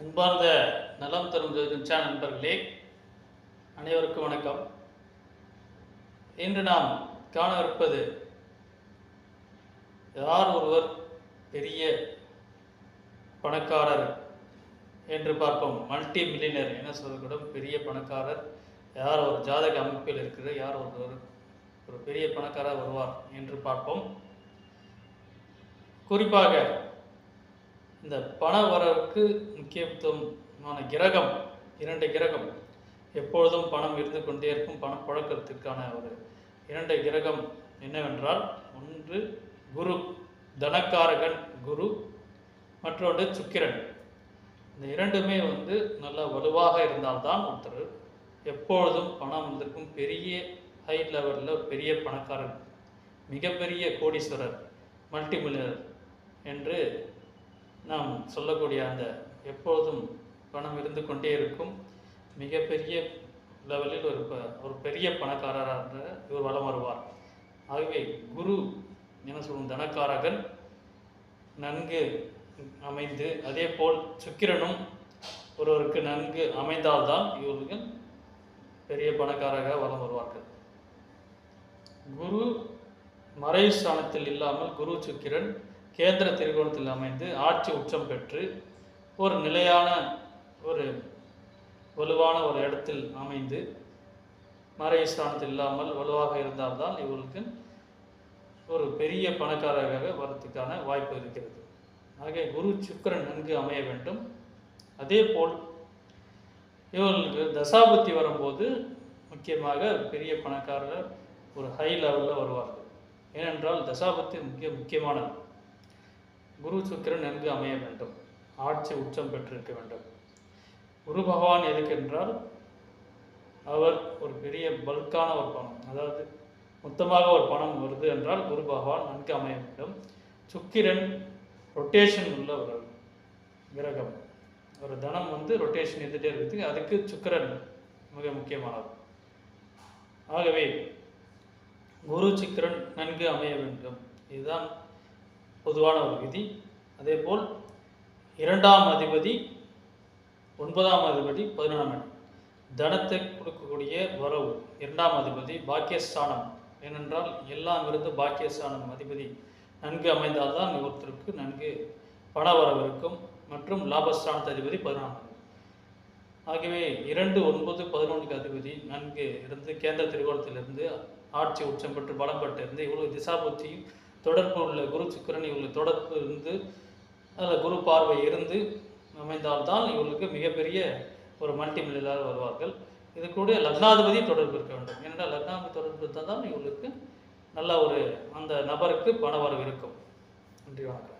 அன்பார்ந்த நலம் தரும் ஜோதிடம் நண்பர்களே அனைவருக்கும் வணக்கம். இன்று நாம் காணவிருப்பது யார் ஒருவர் பெரிய பணக்காரர் என்று பார்ப்போம். மல்டி மில்லினர் என சொல்லக்கூடும். பெரிய பணக்காரர் யார் ஒரு ஜாதக அமைப்பில் இருக்கிற யார் ஒருவர் ஒரு பெரிய பணக்காரர் வருவார் என்று பார்ப்போம். குறிப்பாக இந்த பண வரவுக்கு முக்கியத்துவமான கிரகம் இரண்டு கிரகம். எப்பொழுதும் பணம் இருந்து கொண்டே இருக்கும் பணப்புழக்கத்திற்கான ஒரு இரண்டு கிரகம் என்னவென்றால் ஒன்று குரு தனக்காரகன் குரு மற்றொன்று சுக்கிரன். இந்த இரண்டுமே வந்து நல்ல வலுவாக இருந்தால்தான் ஒருத்தர் எப்பொழுதும் பணம் வந்திருக்கும் பெரிய ஹை லெவலில் பெரிய பணக்காரர் மிகப்பெரிய கோடீஸ்வரர் மல்டிமில்லியனர் என்று நாம் சொல்லக்கூடிய அந்த எப்போதும் பணம் இருந்து கொண்டே இருக்கும். மிகப்பெரிய லெவலில் ஒரு ப- ஒரு பெரிய பணக்காரராக இவர் வலம் வருவார். ஆகவே குரு என்ன சொல்லும் தனக்காரகன் நன்கு அமைந்து அதே போல் சுக்கிரனும் ஒருவருக்கு நன்கு அமைந்தால்தான் இவர்கள் பெரிய பணக்காரராக வலம் வருவார்கள். குரு மறை ஸ்தானத்தில் இல்லாமல் குரு சுக்கிரன் கேந்திர திரிகோணத்தில் அமைந்து ஆட்சி உச்சம் பெற்று ஒரு நிலையான ஒரு வலுவான ஒரு இடத்தில் அமைந்து மறை ஸ்தானத்தில் இல்லாமல் வலுவாக இருந்தால்தான் இவர்களுக்கு ஒரு பெரிய பணக்காரராக வரத்துக்கான வாய்ப்பு இருக்கிறது. ஆக குரு சுக்கரன் நன்கு அமைய வேண்டும். அதே போல் இவர்களுக்கு தசாபத்தி வரும்போது முக்கியமாக பெரிய பணக்காரர் ஒரு ஹை லெவலில் வருவார்கள். ஏனென்றால் தசாபத்தி முக்கிய முக்கியமானது. குரு சுக்கிரன் நன்கு அமைய வேண்டும். ஆட்சி உச்சம் பெற்றிருக்க வேண்டும். குரு பகவான் எதுக்கென்றால் அவர் ஒரு பெரிய பல்கான ஒரு பணம் அதாவது மொத்தமாக ஒரு பணம் வருது என்றால் குரு பகவான் நன்கு அமைய வேண்டும். சுக்கிரன் ரொட்டேஷன் உள்ள ஒரு கிரகம். ஒரு தனம் வந்து ரொட்டேஷன் இருந்துகிட்டே இருக்குது அதுக்கு சுக்கிரன் மிக முக்கியமானது. ஆகவே குரு சுக்கிரன் நன்கு அமைய வேண்டும். இதுதான் பொதுவான ஒரு விதி. அதேபோல் இரண்டாம் அதிபதி ஒன்பதாம் அதிபதி பதினொன்றாம் இடம். தனத்தை கொடுக்கக்கூடிய வரவு இரண்டாம் அதிபதி பாக்கியஸ்தானம். ஏனென்றால் எல்லாம் இருந்து பாக்கியஸ்தானம் அதிபதி நன்கு அமைந்தால்தான் ஒருத்தருக்கு நன்கு பண வரவு இருக்கும் மற்றும் லாபஸ்தானத்து அதிபதி பதினான்கு ஆகவே இரண்டு ஒன்பது பதினொன்றுக்கு அதிபதி நன்கு இருந்து கேந்திர திரிகோணத்திலிருந்து ஆட்சி உச்சம் பெற்று பலம் பெற்றிருந்து இவ்வளவு திசாபுத்தியும் தொடர்பு உள்ள குரு சுக்கரன் இவங்களுக்கு தொடர்பு இருந்து அதில் குரு பார்வை இருந்து அமைந்தால்தான் இவங்களுக்கு மிகப்பெரிய ஒரு மல்டிமில்லியனாக வருவார்கள். இது கூட லக்னாதிபதி தொடர்பு இருக்க வேண்டும். ஏனென்றால் லக்னாதிபதி தொடர்பு இருந்தால் தான் இவங்களுக்கு நல்ல ஒரு அந்த நபருக்கு பண வரவு இருக்கும். நன்றி வணக்கம்.